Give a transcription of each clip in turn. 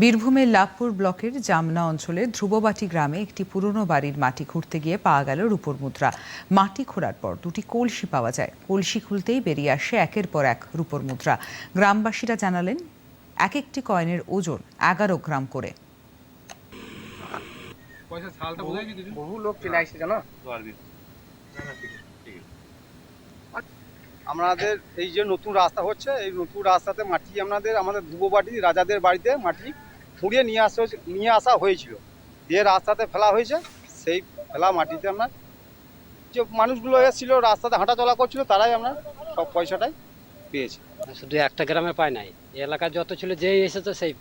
বীরভূমের লাভপুর ব্লকের জামনা অঞ্চলের ধ্রুববাটি গ্রামে একটি পুরনো বাড়ির মাটি খুঁড়তে গিয়ে পাওয়া গেল রূপোর মুদ্রা। মাটি খোঁড়ার পর দুটি কলসি পাওয়া যায়। কলসি খুলতেই বেরিয়ে আসে একের পর এক রূপোর মুদ্রা। গ্রামবাসীরা জানালেন এক একটি কয়েনের ওজন এগারো গ্রাম করে। বহু লোক চলে আসছে জানো? আমাদের এই যে নতুন রাস্তা হচ্ছে এই নতুন রাস্তাতে মাটি আমাদের আমাদের ধ্রুববাটি রাজাদের বাড়িতে মাটি খুঁড়িয়ে নিয়ে আসা হয়েছে- নিয়ে আসা হয়েছিল। দিয়ে রাস্তাতে ফেলা হয়েছে, সেই ফেলা মাটিতে আমরা যে মানুষগুলো এসেছিল, রাস্তাতে হাঁটা চলা করছিল, তারাই আমরা সব পয়সাটাই পেয়েছি। শুধু একটা গ্রামে পায় নাই। এই এলাকার যত ছিল, যেই এসেছে, সেই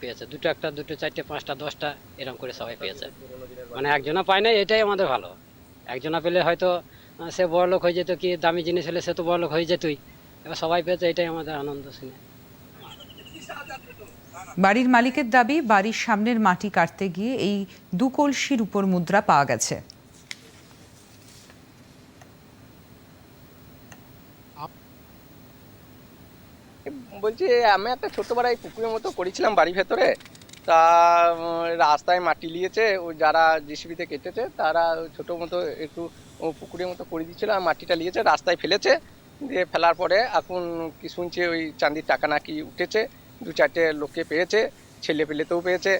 পেয়েছে। দুটো একটা, দুটো, চারটে, পাঁচটা, দশটা এরকম করে সবাই পেয়েছে। মানে একজনা পায় নাই, এটাই আমাদের ভালো। একজনা পেলে হয়তো সে বড়লোক হয়ে যেত কি, দামি জিনিস হলে সে তো বড়লোক হয়ে যেতই। এবার সবাই পেয়েছে, এটাই আমাদের আনন্দ শুনে। বাড়ির মালিকের দাবি, বাড়ির সামনের মাটি কাটতে গিয়ে এই দু কলসির উপর মুদ্রা পাওয়া গেছে। বলছি, আমি একটা ছোট বাড়াই পুকুরের মতো করেছিলাম বাড়ির ভেতরে। তা রাস্তায় মাটি নিয়েছে ও যারা জিসিবিতে কেটেছে, তারা ছোট মতো একটু পুকুরের মতো করে দিয়েছিল আর মাটিটা নিয়েছে রাস্তায় ফেলেছে। দিয়ে ফেলার পরে এখন কি শুনছে, ওই চাঁদির টাকা নাকি উঠেছে। দু চারটে লোককে পেয়েছে ছেলে পেলেতেও পেয়েছে।